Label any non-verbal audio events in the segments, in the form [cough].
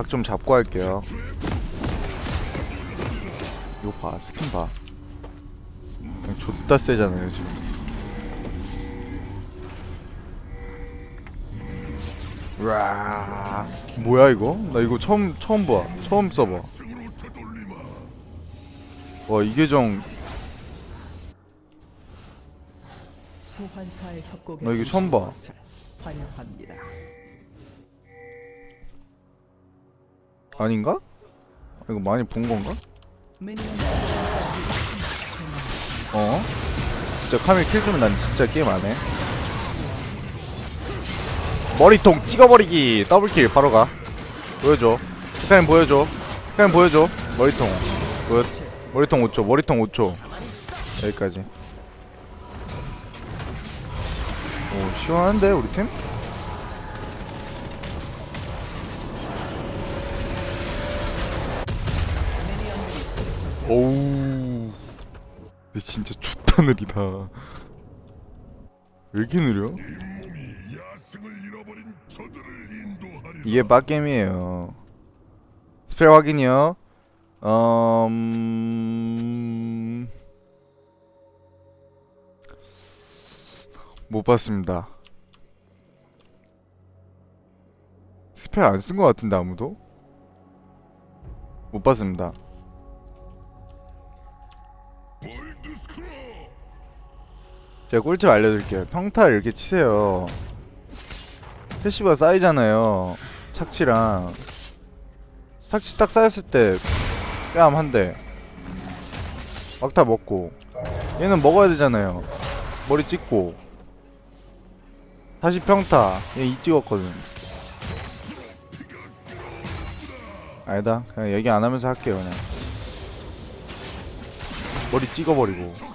각 좀 잡고 할게요 이거 봐 스킨 봐 그냥 존나 세잖아요 지금 와 뭐야 이거? 나 이거 처음 처음 봐 처음 써봐 와 이게 정 나 이거 처음 봐. 환영합니다. 아닌가? 이거 많이 본 건가? 어? 진짜 카밀 킬 주면 난 진짜 게임 안 해. 머리통 찍어버리기 더블킬 바로 가. 보여줘. 스카인 보여줘. 스카인 보여줘. 머리통. 보여. 머리통 5초. 머리통 5초. 여기까지. 오 시원한데 우리 팀? 오우. 근데 진짜 좋다 느리다. 왜 이렇게 느려? 이게 빡겜이에요. 스펠 확인이요. 음... 못 봤습니다. 스펠 안 쓴 것 같은데 아무도? 못 봤습니다. 제가 꿀팁 알려드릴게요. 평타 이렇게 치세요. 패시브가 쌓이잖아요. 착취랑. 착취 딱 쌓였을 때, 뺨 한 대. 막타 먹고. 얘는 먹어야 되잖아요. 머리 찍고. 다시 평타. 얘 이 찍었거든. 아니다. 그냥 얘기 안 하면서 할게요, 그냥. 머리 찍어버리고.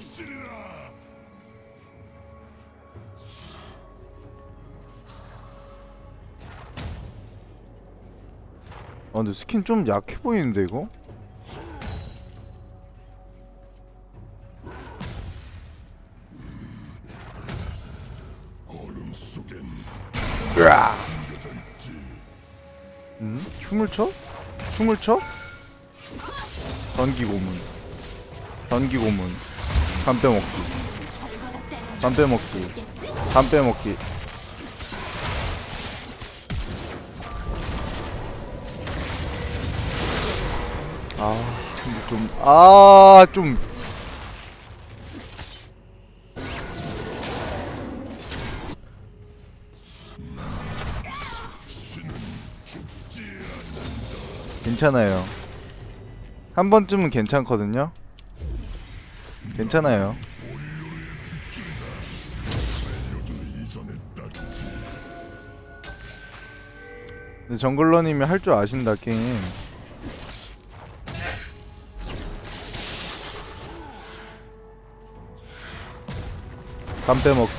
아 근데 스킨 좀 약해 보이는데 이거? 음? 춤을 춰? 춤을 춰? 전기 고문 전기 고문 담 빼먹기 담 빼먹기 담 빼먹기 아, 좀, 아, 좀. 괜찮아요. 한 번쯤은 괜찮거든요. 괜찮아요. 근데 정글러님이 할 줄 아신다 게임. 감 빼먹기.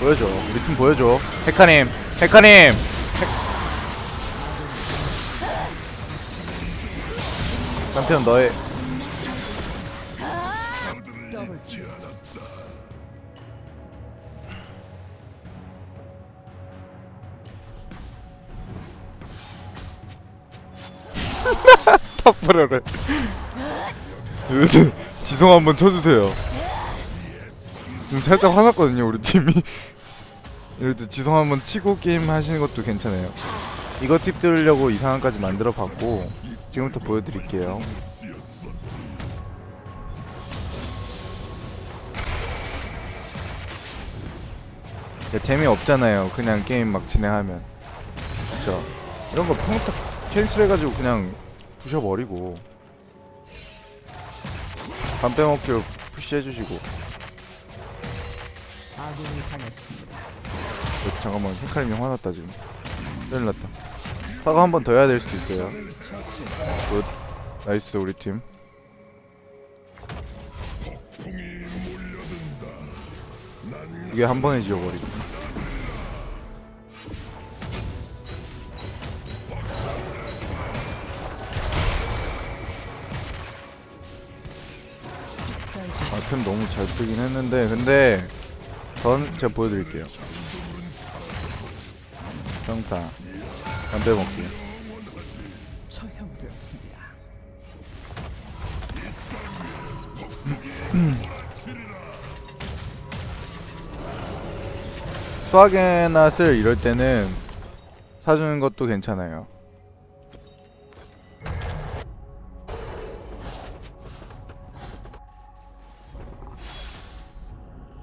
보여줘. 우리 팀 보여줘. 헤카님, 헤카님. 남편 너의 [laughs] 탑브레를. 지성 한번 쳐주세요. 지금 살짝 화났거든요 우리 팀이. 이럴 때 지성 한번 치고 게임 하시는 것도 괜찮아요. 이거 팁 들으려고 이상한까지 만들어 봤고 지금부터 보여드릴게요. 야, 재미없잖아요 그냥 게임 막 진행하면. 그쵸? 이런 거 평타 캔슬 해가지고 그냥 부셔버리고. 반 빼먹기로 푸시해주시고. 아군이 당했습니다. 어, 잠깐만 헤카림이 화났다 지금. 큰일 났다. 사과 한 번 더 해야 될 수도 있어요. 굿. 나이스 우리 팀. 이게 한 번에 지워버리고 아템 너무 잘 쓰긴 했는데 근데 전 제가 보여드릴게요. 평타. 안 빼먹기. 처형되었습니다. 수학의 쓸 이럴 때는 사주는 것도 괜찮아요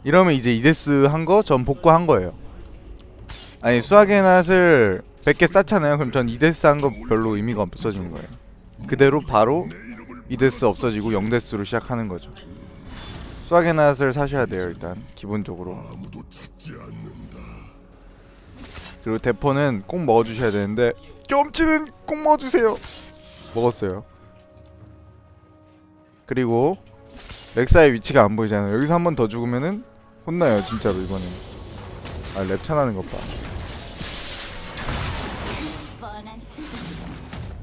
이러면 이제 이데스 한 거 전 복구 한 거예요. 아니 수학의 낫을 100개 쌓잖아요. 그럼 전 이데스 한 거 별로 의미가 없어지는 거예요. 그대로 바로 이데스 없어지고 0데스로 시작하는 거죠. 수학의 낫을 사셔야 돼요 일단. 기본적으로. 그리고 대포는 꼭 먹어주셔야 되는데 겸치는 꼭 먹어주세요. 먹었어요. 그리고 렉사의 위치가 안 보이잖아요. 여기서 한 번 더 죽으면은 혼나요 진짜로 이거는 아랩 차 나는 것봐.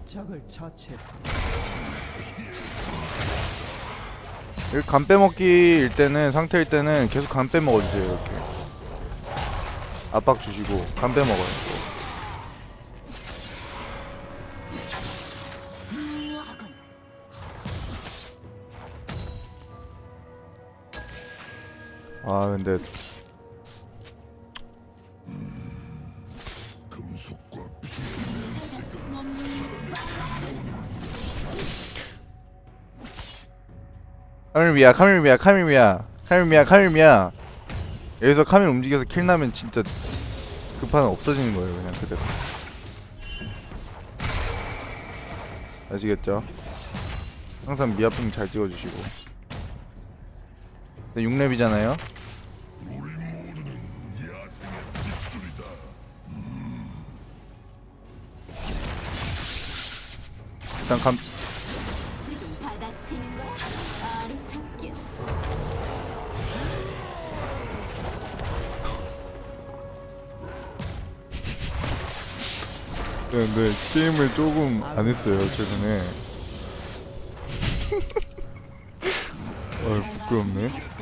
적을. 이렇게 간 빼먹기일 때는 상태일 때는 계속 간 빼먹어주세요 이렇게. 압박 주시고 간 빼먹어요 아 근데 카밀미야 카밀미야 카밀미야. 카밀미야 카밀미야. 여기서 카밀 움직여서 킬 나면 진짜 그 판은 없어지는 거예요 그냥 그대로. 아시겠죠? 항상 미아핑 잘 찍어주시고. 근데 6렙이잖아요 일단 감, 네, 네, 게임을 조금 안 했어요, 최근에. 어, [laughs] 부끄럽네.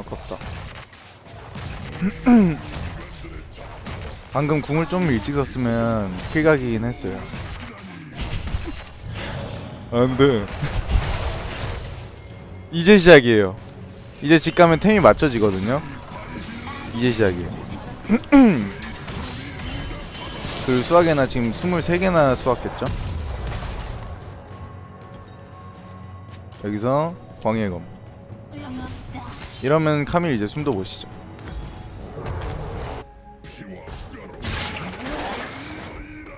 아깝다. [clears throat] 방금 궁을 좀 일찍 썼으면 킬각이긴 했어요. 안 돼. [laughs] 이제 시작이에요. 이제 집 가면 템이 맞춰지거든요. 이제 시작이에요. [clears throat] 그 수학에나 지금 23개나 수학했죠? 여기서 광해검. 이러면 카밀 이제 숨도 못 쉬죠.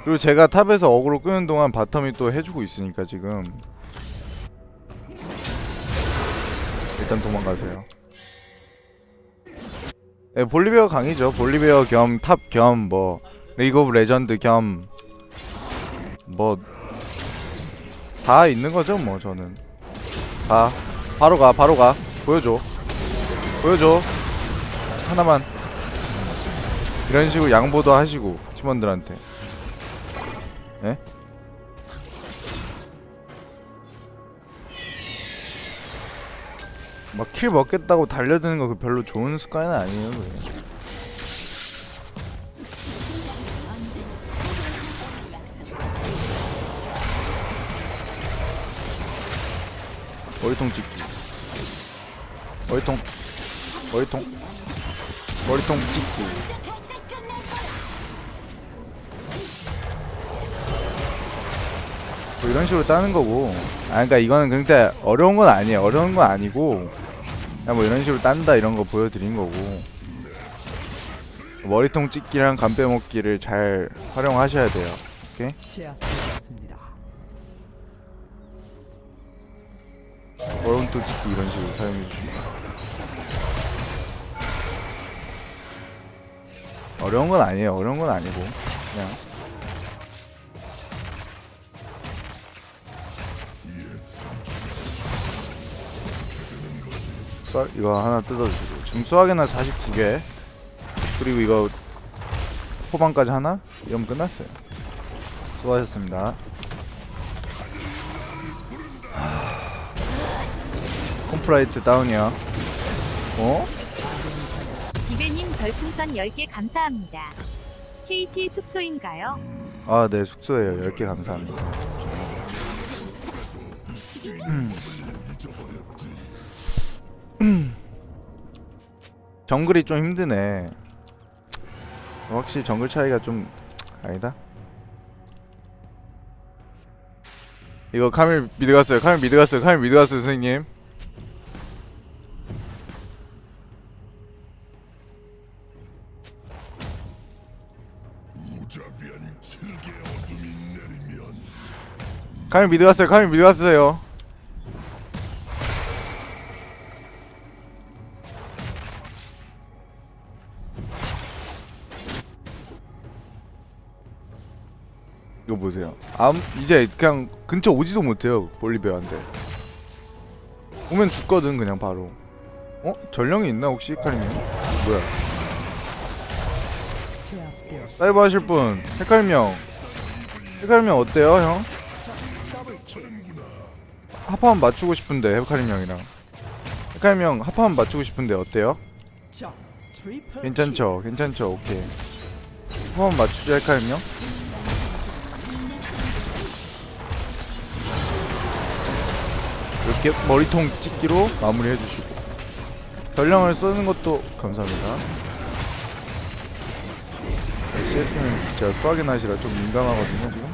그리고 제가 탑에서 어그로 끄는 동안 바텀이 또 해주고 있으니까 지금 일단 도망가세요. 네, 볼리베어 강이죠. 볼리베어 겸 탑 겸 뭐 리그 오브 레전드 겸 뭐 다 있는 거죠, 뭐 저는. 가. 바로 가. 바로 가. 보여줘. 보여줘. 하나만. 이런 식으로 양보도 하시고 팀원들한테. 예? 막 킬 먹겠다고 달려드는 거그 별로 좋은 습관은 아니에요 그게. 머리통 찍기. 머리통 머리통. 머리통 찍기 뭐 이런 식으로 따는 거고. 아 그러니까 이거는 근데 어려운 건 아니에요. 어려운 건 아니고 그냥 뭐 이런 식으로 딴다 이런 거 보여드린 거고. 머리통 찍기랑 간 빼먹기를 잘 활용하셔야 돼요. 오케이? 머리통 찍기 이런 식으로 사용해 주시면 어려운 건 아니에요. 어려운 건 아니고 그냥 썰 이거 하나 뜯어주시고 증수하게나 49개 그리고 이거 포방까지 하나? 이러면 끝났어요. 수고하셨습니다. 콤프라이트 다운이야. 어? 별풍선 10개 감사합니다. KT 숙소인가요? 아, 네, 숙소에요. 10개 감사합니다. [clears throat] 정글이 좀 힘드네. 확실히 정글 차이가 좀 아니다. 이거 카밀 미드 갔어요. 카밀 미드 갔어요. 카밀 미드 갔어요, 선생님. 카밀 미드 갔어요. 카밀 미드 갔어요. 이거 보세요. 암 이제 그냥 근처 오지도 못해요. 볼리베어한테. 오면 죽거든 그냥 바로. 어? 전령이 있나 혹시 카리님? 뭐야? 사이버 하실 분 헤카림 형. 헤카림 형 어때요 형? 합판 맞추고 싶은데 헤카림 형이랑. 헤카림 형 합판 맞추고 싶은데 어때요? 괜찮죠? 괜찮죠? 오케이. 합판 맞추죠 헤카림 형? 이렇게 머리통 찍기로 마무리해 주시고 전령을 쓰는 것도 감사합니다 CS는 제가 수학의 날씨라 좀 민감하거든요 지금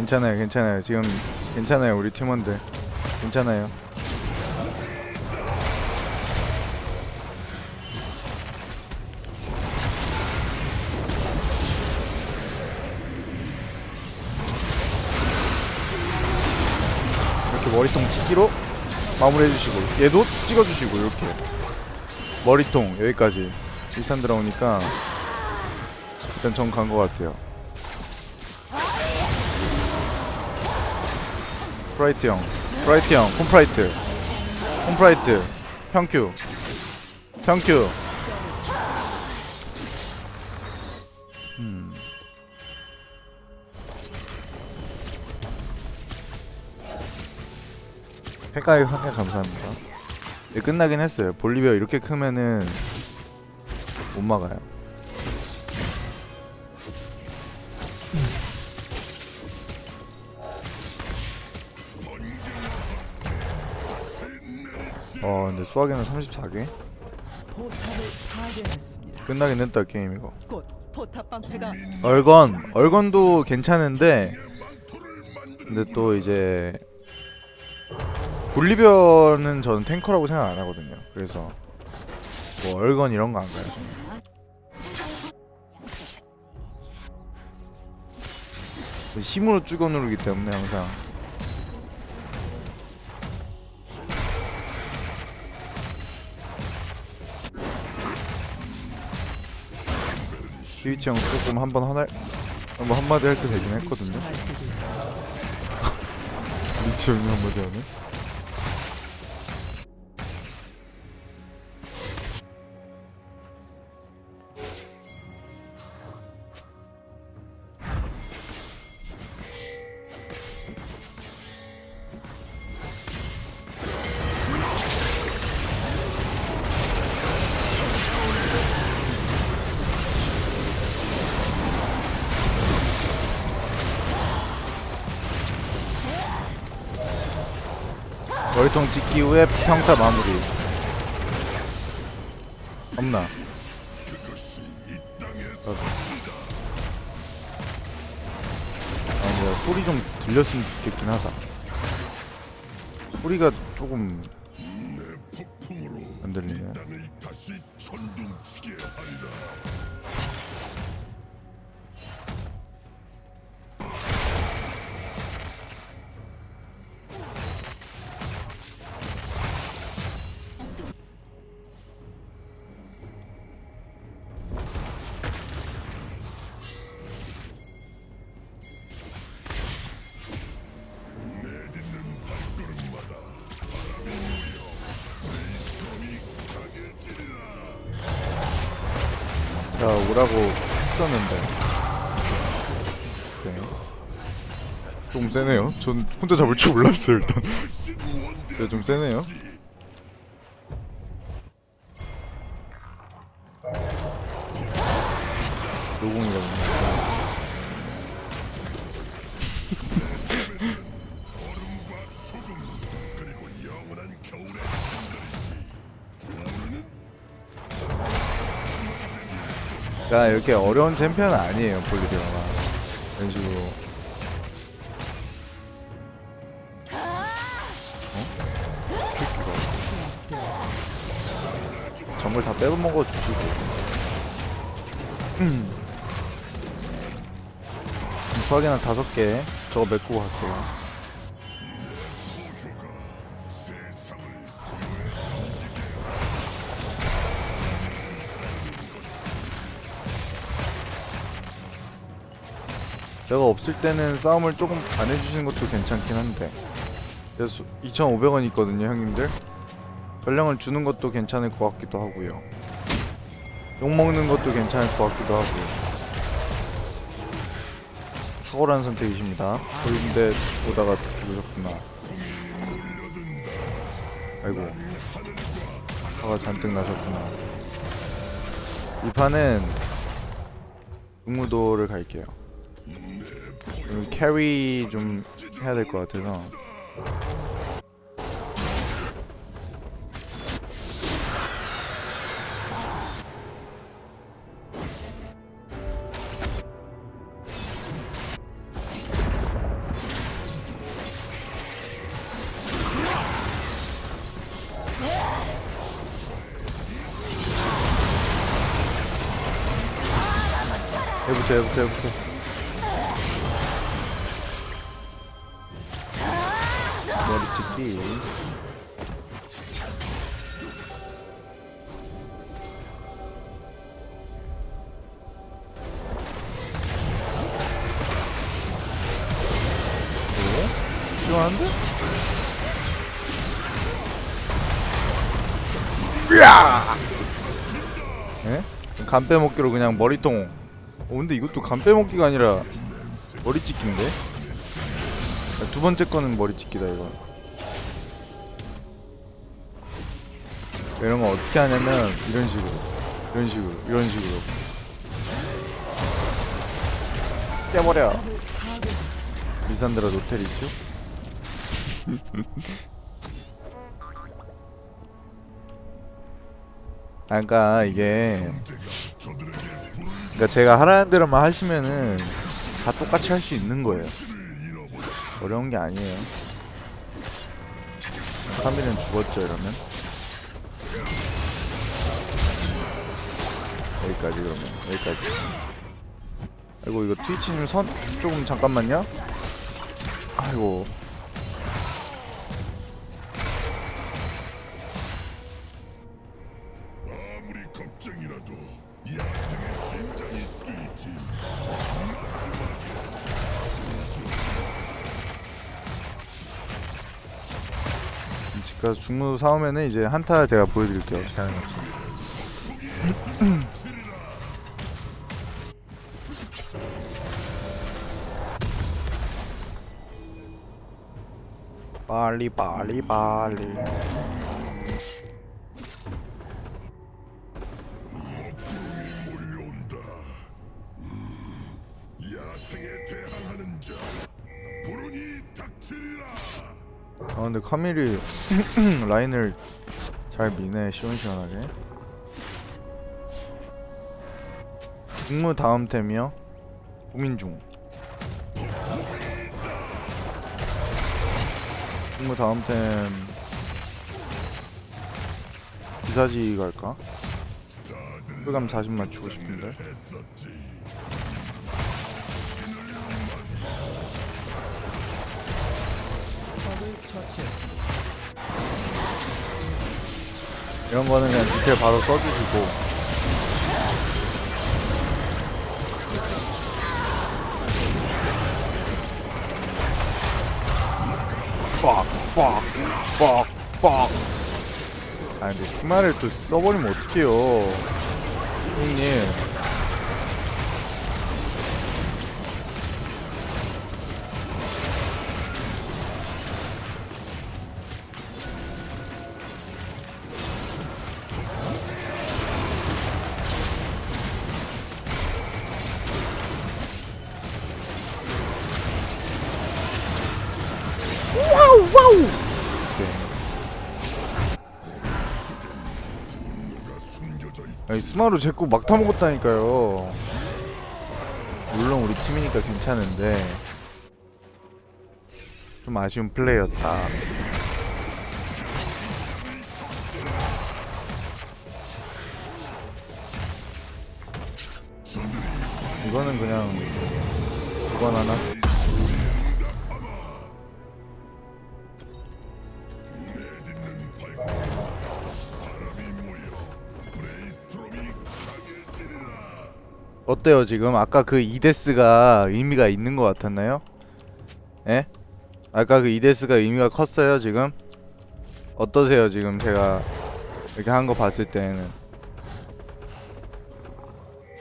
괜찮아요 괜찮아요. 지금 괜찮아요 우리 팀원들. 괜찮아요. 이렇게 머리통 찍기로 마무리해 주시고 얘도 찍어 주시고 이렇게. 머리통 여기까지. 일산 들어오니까 일단 전 간 것 같아요 프라이트 형. 프라이트 형 콤프라이트. 콤프라이트. 평큐 평큐 음. 팩가이 한개 감사합니다. 네, 끝나긴 했어요. 볼리비아 이렇게 크면은 못 막아요 어 근데 수학에는 34개 포탑을 파괴했습니다. 끝나긴 했다 게임 이거 얼건 얼건도 괜찮은데 근데 또 이제 볼리비어는 저는 탱커라고 생각 안 하거든요 그래서 뭐 얼건 이런 거 안 가요 저는. 힘으로 찍어 누르기 때문에 항상 스위치 형 조금 한번 하나 한번 한마디 할 때 되긴 했거든요. 리치 형이 한마디 하네 머리통 찍기 후에 평타 마무리 없나? 아 뭐야 소리 좀 들렸으면 좋겠긴 하다 소리가 조금 제가 오라고 했었는데. 네. 좀 세네요. 전 혼자 잡을 줄 몰랐어요 일단. [laughs] 네, 좀 세네요 그러니까 이렇게 어려운 챔피언은 아니에요 볼리비아가. 이런 식으로. 어? 정글 다 빼먹어 주시고. 음. 부하기는 다섯 개. 저거 메꾸고 갈게요 제가 없을 때는 싸움을 조금 안 해주시는 것도 괜찮긴 한데. 그래서 2,500원 있거든요 형님들. 전령을 주는 것도 괜찮을 것 같기도 하고요. 욕먹는 것도 괜찮을 것 같기도 하고요. 탁월한 선택이십니다. 보이는데 보다가 죽으셨구나. 아이고. 화가 잔뜩 나셨구나. 이 판은 응무도를 갈게요 음, 캐리 좀 해야 될 것 같아서. 해부터 해부터 해부터 오? 시원한데? 으아! 예? 간 빼먹기로 그냥 머리통 어 근데 이것도 간 빼먹기가 아니라 머리 찍기인데? 아, 두 번째 거는 머리 찍기다 이거 이런 거 어떻게 하냐면 이런 식으로 이런 식으로 이런 식으로 깨버려 리산드라 노텔이죠? 아 그니까 이게 그러니까 제가 하라는 대로만 하시면은 다 똑같이 할 수 있는 거예요. 어려운 게 아니에요. 3일은 죽었죠 이러면. 여기까지 그러면 여기까지. 아이고 이거 트위치님 선 조금 잠깐만요. 아이고. 집 가서 중무 사오면은 이제 한타 제가 보여드릴게요. 어떻게. 빨리 빨리 빨리. 카밀이 [clears throat] 라인을 잘 미네 시원시원하게. 중무 다음 템이요? 고민중. 중무 다음 템. 기사지 갈까? 흑감 40 맞추고 싶은데 이런 거는 그냥 디테일 바로 써주시고. 빡빡빡빡. 아 근데 스마를 또 써버리면 어떡해요. 형님 아니 스마루 제거 막 타먹었다니까요. 물론 우리 팀이니까 괜찮은데. 좀 아쉬운 플레이였다. 이거는 그냥 두번 하나 어때요 지금? 아까 그 이데스가 의미가 있는 것 같았나요? 예? 아까 그 이데스가 의미가 컸어요 지금? 어떠세요 지금 제가 이렇게 한 거 봤을 때는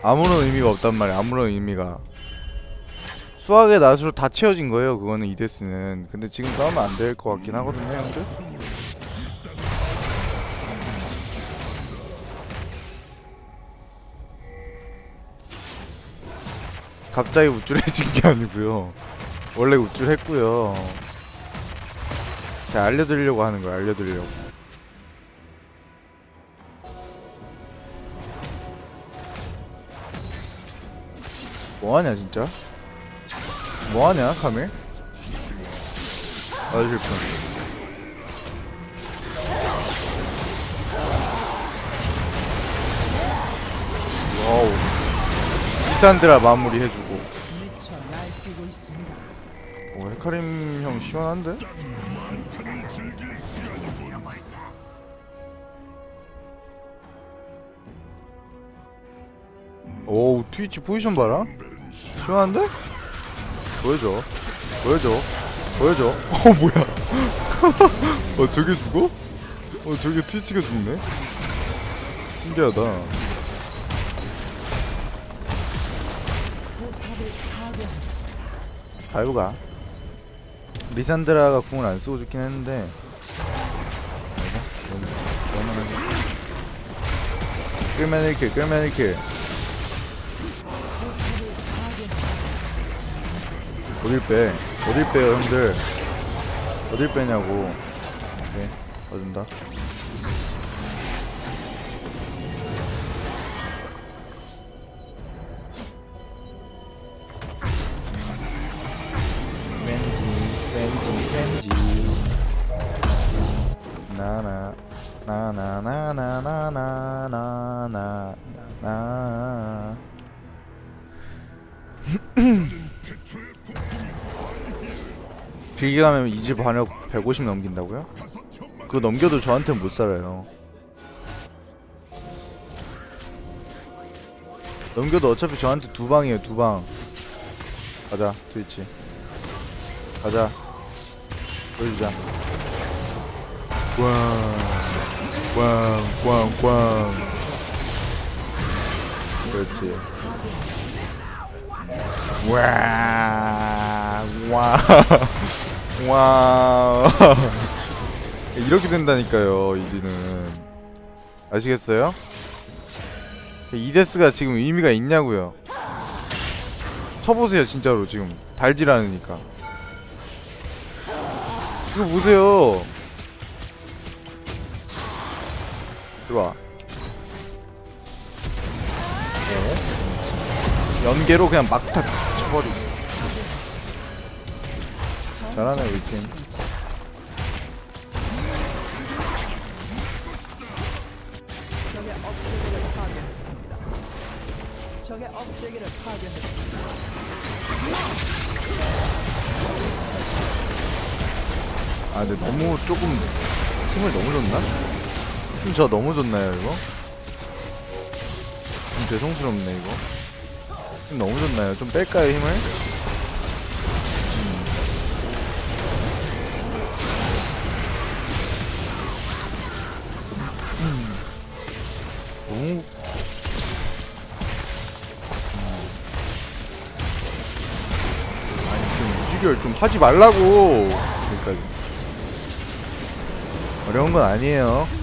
아무런 의미가 없단 말이야 아무런 의미가 수학의 낫으로 다 채워진 거예요 그거는 이데스는 근데 지금 싸우면 안 될 것 같긴 하거든요 형들? 갑자기 우쭐해진 게 아니고요. 원래 우쭐했고요. 제가 알려드리려고 하는 거야, 알려드리려고. 뭐하냐, 진짜? 뭐하냐, 카밀? 아주 슬픈. 와우. 리산드라 마무리 해주고. 날뛰고 있습니다. 오, 헤카림 형 시원한데? 오우 트위치 포지션 봐라 시원한데? 보여줘 보여줘 보여줘 [laughs] 어 뭐야 [laughs] 어 저게 죽어? 어 저게 트위치가 죽네 신기하다 다이브가. 리산드라가 궁을 안 쓰고 죽긴 했는데. 끌면 1킬. 끌면 1킬 어딜 빼? 어딜 빼요 형들? 어딜 빼냐고. 오케이 봐준다 길게 가면 이 집 반역 150 넘긴다고요? 그거 넘겨도 저한테는 못 살아요. 넘겨도 어차피 저한테 두 방이에요 두 방. 가자 트위치. 가자. 보여주자. 꽝 꽝 꽝 꽝. 그렇지. 와 와 [laughs] [laughs] 이렇게 된다니까요 이지는. 아시겠어요? 이데스가 지금 의미가 있냐고요? 쳐보세요 진짜로 지금. 달질 않으니까. 이거 보세요. 들어와. 네. 연계로 그냥 막타 쳐버리고 잘하네 우리 팀 적의 업체계를 파괴했습니다. 적의 업체계를 파괴했습니다. 아 근데 너무 조금 힘을 너무 줬나? 힘 저 너무 줬나요 이거? 좀 죄송스럽네 이거 힘 너무 줬나요? 좀 뺄까요 힘을? 아니 좀 하지 말라고 여기까지 어려운 건 아니에요 네.